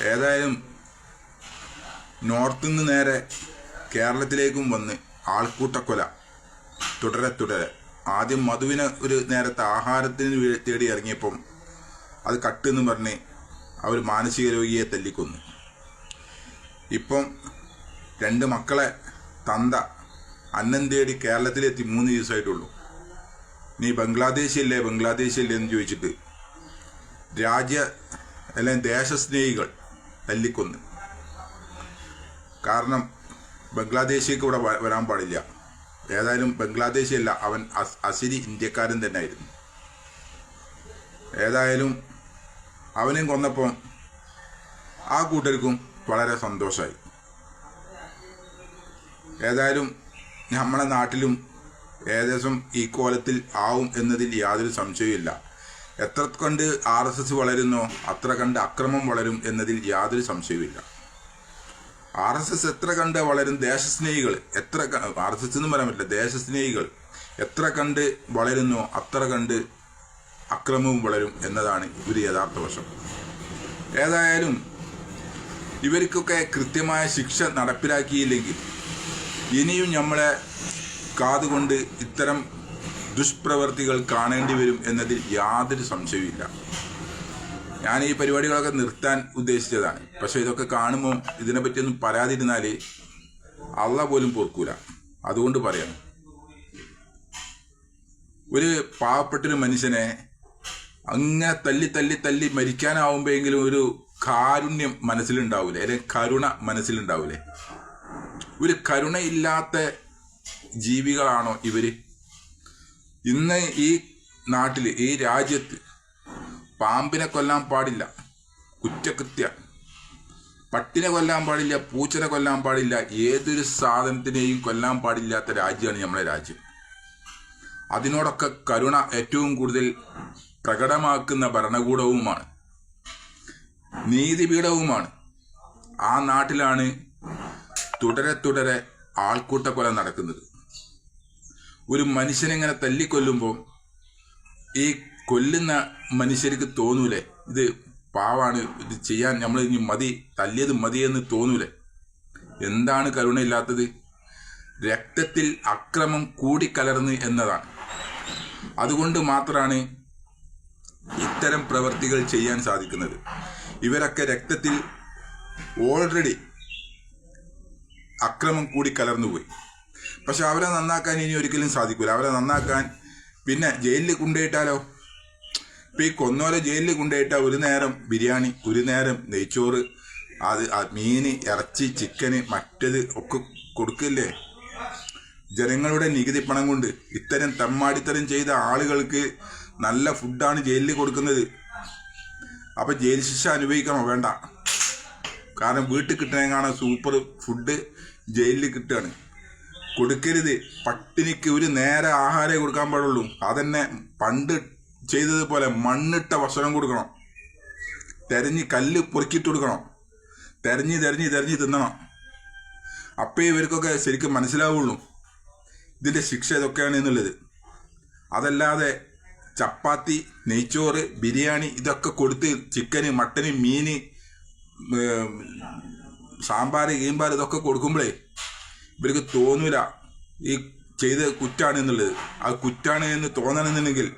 ഏതായാലും നോർത്തിൽ നിന്ന് നേരെ കേരളത്തിലേക്കും വന്ന് ആൾക്കൂട്ടക്കൊല. തുടരെ തുടരെ. ആദ്യം മധുവിനെ ഒരു നേരത്തെ ആഹാരത്തിന് തേടി ഇറങ്ങിയപ്പം അത് കട്ടെന്ന് പറഞ്ഞ് അവർ മാനസിക രോഗിയെ തല്ലിക്കൊന്നു. ഇപ്പം രണ്ട് മക്കളെ തന്ത അന്നം തേടി കേരളത്തിലെത്തി മൂന്ന് ദിവസമായിട്ടുള്ളൂ. നീ ബംഗ്ലാദേശിയല്ലേ ബംഗ്ലാദേശിയല്ലേ എന്ന് ചോദിച്ചിട്ട് രാജ്യ അല്ലെങ്കിൽ ദേശസ്നേഹികൾ തല്ലിക്കൊന്ന്. കാരണം ബംഗ്ലാദേശിക്ക് ഇവിടെ വരാൻ പാടില്ല. ഏതായാലും ബംഗ്ലാദേശിയല്ല അവൻ അസിരി ഇന്ത്യക്കാരൻ തന്നെ ആയിരുന്നു ഏതായാലും അവനെയും കൊന്നപ്പം ആ കൂട്ടർക്കും വളരെ സന്തോഷമായി ഏതായാലും നമ്മളെ നാട്ടിലും ഏകദേശം ഈ കോലത്തിൽ ആവും എന്നതിൽ യാതൊരു സംശയവുമില്ല. എത്ര കണ്ട് ആർ എസ് എസ് വളരുന്നോ അത്ര കണ്ട് അക്രമം വളരും എന്നതിൽ യാതൊരു സംശയവുമില്ല. ആർ എസ് എസ് എത്ര കണ്ട് വളരും ദേശസ്നേഹികൾ എത്ര ആർ എസ് എസ് എന്ന് പറയാൻ പറ്റില്ല ദേശസ്നേഹികൾ എത്ര കണ്ട് വളരുന്നോ അത്ര കണ്ട് അക്രമവും വളരും എന്നതാണ് ഒരു യഥാർത്ഥ വശം. ഏതായാലും ഇവർക്കൊക്കെ കൃത്യമായ ശിക്ഷ നടപ്പിലാക്കിയില്ലെങ്കിൽ ഇനിയും നമ്മളെ കാതുകൊണ്ട് ഇത്തരം ദുഷ്പ്രവർത്തികൾ കാണേണ്ടി വരും എന്നതിൽ യാതൊരു സംശയവുമില്ല. ഞാൻ ഈ പരിപാടികളൊക്കെ നിർത്താൻ ഉദ്ദേശിച്ചതാണ്. പക്ഷെ ഇതൊക്കെ കാണുമ്പോൾ ഇതിനെപ്പറ്റിയൊന്നും പറയാതിരുന്നാൽ അള്ള പോലും പൊറുക്കൂല. അതുകൊണ്ട് പറയാം ഒരു പാവപ്പെട്ടൊരു മനുഷ്യനെ അങ്ങനെ തല്ലി തല്ലി തല്ലി മരിക്കാനാവുമ്പോഴെങ്കിലും ഒരു കാരുണ്യം മനസ്സിലുണ്ടാവൂലേ? അല്ലെങ്കിൽ കരുണ മനസ്സിലുണ്ടാവൂലേ? ഒരു കരുണയില്ലാത്ത ജീവികളാണോ ഇവർ? ഇന്ന് ഈ നാട്ടിൽ ഈ രാജ്യത്ത് പാമ്പിനെ കൊല്ലാൻ പാടില്ല കുറ്റകൃത്യ. പട്ടിനെ കൊല്ലാൻ പാടില്ല പൂച്ചനെ കൊല്ലാൻ പാടില്ല ഏതൊരു സാധനത്തിനെയും കൊല്ലാൻ പാടില്ലാത്ത രാജ്യമാണ് നമ്മുടെ രാജ്യം. അതിനോടൊക്കെ കരുണ ഏറ്റവും കൂടുതൽ പ്രകടമാക്കുന്ന ഭരണകൂടവുമാണ് നീതിപീഠവുമാണ്. ആ നാട്ടിലാണ് തുടരെ തുടരെ ആൾക്കൂട്ട കൊല നടക്കുന്നത്. ഒരു മനുഷ്യനെങ്ങനെ തല്ലിക്കൊല്ലുമ്പോൾ ഈ കൊല്ലുന്ന മനുഷ്യർക്ക് തോന്നൂലേ? ഇത് പാവാണ് ഇത് ചെയ്യാൻ നമ്മൾ ഇനി മതി തല്ലിയത് മതി എന്ന് തോന്നൂലേ? എന്താണ് കരുണയില്ലാത്തത്? രക്തത്തിൽ അക്രമം കൂടിക്കലർന്ന് എന്നതാണ്. അതുകൊണ്ട് മാത്രമാണ് ഇത്തരം പ്രവർത്തികൾ ചെയ്യാൻ സാധിക്കുന്നത്. ഇവരൊക്കെ രക്തത്തിൽ ഓൾറെഡി അക്രമം കൂടി കലർന്നുപോയി പക്ഷെ അവരെ നന്നാക്കാൻ ഇനി ഒരിക്കലും സാധിക്കില്ല അവരെ നന്നാക്കാൻ പിന്നെ ജയിലിൽ കൊണ്ടുപോയിട്ടാലോ? ഇപ്പം ഈ കൊന്നോലെ ജയിലിൽ കൊണ്ടുപോയിട്ടാൽ ഒരു നേരം ബിരിയാണി ഒരു നേരം നെയ്ച്ചോറ് അത് മീന് ഇറച്ചി ചിക്കന് മറ്റത് ഒക്കെ കൊടുക്കില്ലേ? ജനങ്ങളുടെ നികുതി പണം കൊണ്ട് ഇത്തരം തെമ്മാടിത്തരം ചെയ്ത ആളുകൾക്ക് നല്ല ഫുഡാണ് ജയിലിൽ കൊടുക്കുന്നത്. അപ്പം ജയിൽ ശിക്ഷ അനുഭവിക്കണോ? വേണ്ട. കാരണം വീട്ടിൽ കിട്ടണേക്കാണ് സൂപ്പർ ഫുഡ് ജയിലിൽ കിട്ടുകയാണ്. കൊടുക്കരുത്. പട്ടിണിക്ക് ഒരു നേരെ ആഹാരമേ കൊടുക്കാൻ പാടുള്ളൂ. അതന്നെ പണ്ട് ചെയ്തതുപോലെ മണ്ണിട്ട ഭക്ഷണം കൊടുക്കണം. തെരഞ്ഞ് കല്ല് പൊറുക്കിയിട്ട് കൊടുക്കണം. തെരഞ്ഞ് തെരഞ്ഞ് തെരഞ്ഞ് തിന്നണം. അപ്പേ ഇവർക്കൊക്കെ ശരിക്കും മനസ്സിലാവുള്ളൂ. ഇതിന്റെ ശിക്ഷ ഇതൊക്കെയാണ് എന്നുള്ളത്. അതല്ലാതെ ചപ്പാത്തി നെയ്ച്ചോറ് ബിരിയാണി ഇതൊക്കെ കൊടുത്ത് ചിക്കന് മട്ടന് മീന് സാമ്പാർ കീമ്പാർ ഇതൊക്കെ കൊടുക്കുമ്പോഴേ ഇവർക്ക് തോന്നൂല. ഈ ചെയ്ത കുറ്റാണ് എന്നുള്ളത്. ആ കുറ്റാണ് എന്ന് തോന്നണമെന്നുണ്ടെങ്കിൽ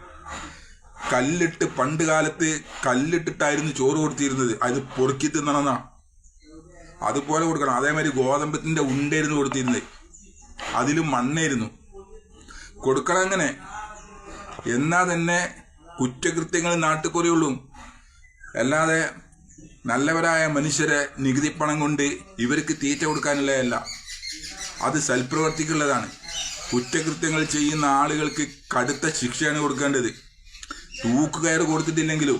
കല്ലിട്ട് പണ്ട് കാലത്ത് കല്ലിട്ടിട്ടായിരുന്നു ചോറ് കൊടുത്തിരുന്നത്. അത് പൊറുക്കി തിന്നണമെന്നാ. അതുപോലെ കൊടുക്കണം. അതേമാതിരി ഗോതമ്പത്തിന്റെ ഉണ്ടായിരുന്നു കൊടുത്തിരുന്നത്. അതിലും മണ്ണായിരുന്നു. കൊടുക്കണം അങ്ങനെ. എന്നാ തന്നെ കുറ്റകൃത്യങ്ങൾ നാട്ടിൽ അല്ലാതെ നല്ലവരായ മനുഷ്യരെ നികുതി പണം കൊണ്ട് ഇവർക്ക് തീറ്റ കൊടുക്കാനുള്ളതല്ല. അത് സൽപ്രവർത്തിക്കുള്ളതാണ്. കുറ്റകൃത്യങ്ങൾ ചെയ്യുന്ന ആളുകൾക്ക് കടുത്ത ശിക്ഷയാണ് കൊടുക്കേണ്ടത്. തൂക്കുകയർ കൊടുത്തിട്ടില്ലെങ്കിലും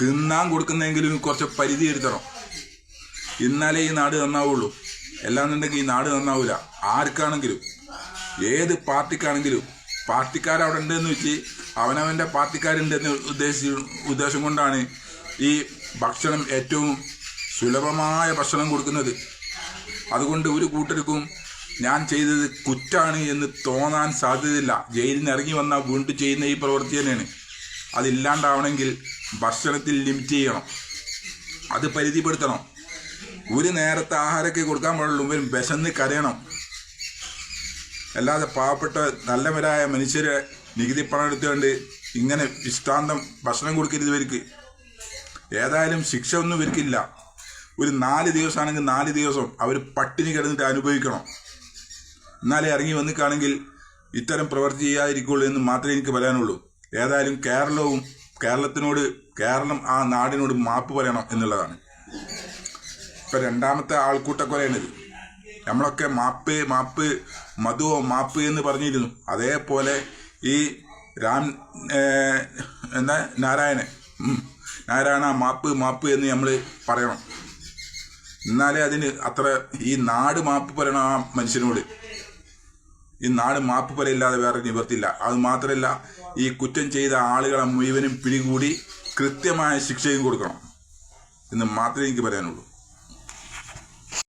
തിന്നാൻ കൊടുക്കുന്നെങ്കിലും കുറച്ച് പരിധി ഇരുത്തണം ഇന്നാലേ ഈ നാട് നന്നാവുള്ളൂ. എല്ലാന്നുണ്ടെങ്കിൽ ഈ നാട് നന്നാവില്ല ആർക്കാണെങ്കിലും ഏത് പാർട്ടിക്കാണെങ്കിലും പാർട്ടിക്കാരവിടെ ഉണ്ടെന്ന് വെച്ച് അവനവന്റെ പാർട്ടിക്കാരുണ്ടെന്ന് ഉദ്ദേശിച്ച് ഉദ്ദേശം കൊണ്ടാണ് ഈ ഭക്ഷണം ഏറ്റവും സുലഭമായ ഭക്ഷണം കൊടുക്കുന്നത്. അതുകൊണ്ട് ഒരു കൂട്ടർക്കും ഞാൻ ചെയ്തത് കുറ്റാണ് എന്ന് തോന്നാൻ സാധ്യതയില്ല. ജയിലിൽ നിന്ന് ഇറങ്ങി വന്നാൽ വീണ്ടും ചെയ്യുന്ന ഈ പ്രവൃത്തി തന്നെയാണ്. അതില്ലാണ്ടാവണമെങ്കിൽ ഭക്ഷണത്തിൽ ലിമിറ്റ് ചെയ്യണം. അത് പരിധിപ്പെടുത്തണം. ഒരു നേരത്തെ ആഹാരമൊക്കെ കൊടുക്കാൻ പാടുള്ളൂ. ഇവരും വിശന്ന് കരയണം. അല്ലാതെ പാവപ്പെട്ട നല്ലവരായ മനുഷ്യരെ നികുതി പണം എടുത്തുകൊണ്ട് ഇങ്ങനെ ഇഷ്ടാന്തം ഭക്ഷണം കൊടുക്കരുത് ഇവർക്ക്. ഏതായാലും ശിക്ഷ ഒന്നും ഇവർക്കില്ല. ഒരു നാല് ദിവസമാണെങ്കിൽ നാല് ദിവസം അവർ പട്ടിണി കിടന്നിട്ട് അനുഭവിക്കണം. എന്നാലേ ഇറങ്ങി വന്നിക്കാണെങ്കിൽ ഇത്തരം പ്രവർത്തി ചെയ്യാതിരിക്കുള്ളൂ എന്ന് മാത്രമേ എനിക്ക് പറയാനുള്ളൂ. ഏതായാലും കേരളവും കേരളത്തിനോട് കേരളം ആ നാടിനോട് മാപ്പ് പറയണം എന്നുള്ളതാണ്. ഇപ്പൊ രണ്ടാമത്തെ ആൾക്കൂട്ടക്കൊലയാണിത്. നമ്മളൊക്കെ മാപ്പ് മാപ്പ് മധുവോ മാപ്പ് എന്ന് പറഞ്ഞിരുന്നു. അതേപോലെ ഈ രാം എന്താ നാരായണൻ. നാരായണ മാപ്പ് മാപ്പ് എന്ന് നമ്മൾ പറയണം. എന്നാലേ അതിന് അത്ര ഈ നാട് മാപ്പ് പറയണം ആ മനുഷ്യനോട്. ഈ നാട് മാപ്പ് പറയില്ലാതെ വേറെ നിവർത്തില്ല അത് മാത്രമല്ല ഈ കുറ്റം ചെയ്ത ആളുകളെ മുഴുവനും പിടികൂടി കൃത്യമായ ശിക്ഷയും കൊടുക്കണം എന്ന് മാത്രമേ എനിക്ക് പറയാനുള്ളൂ.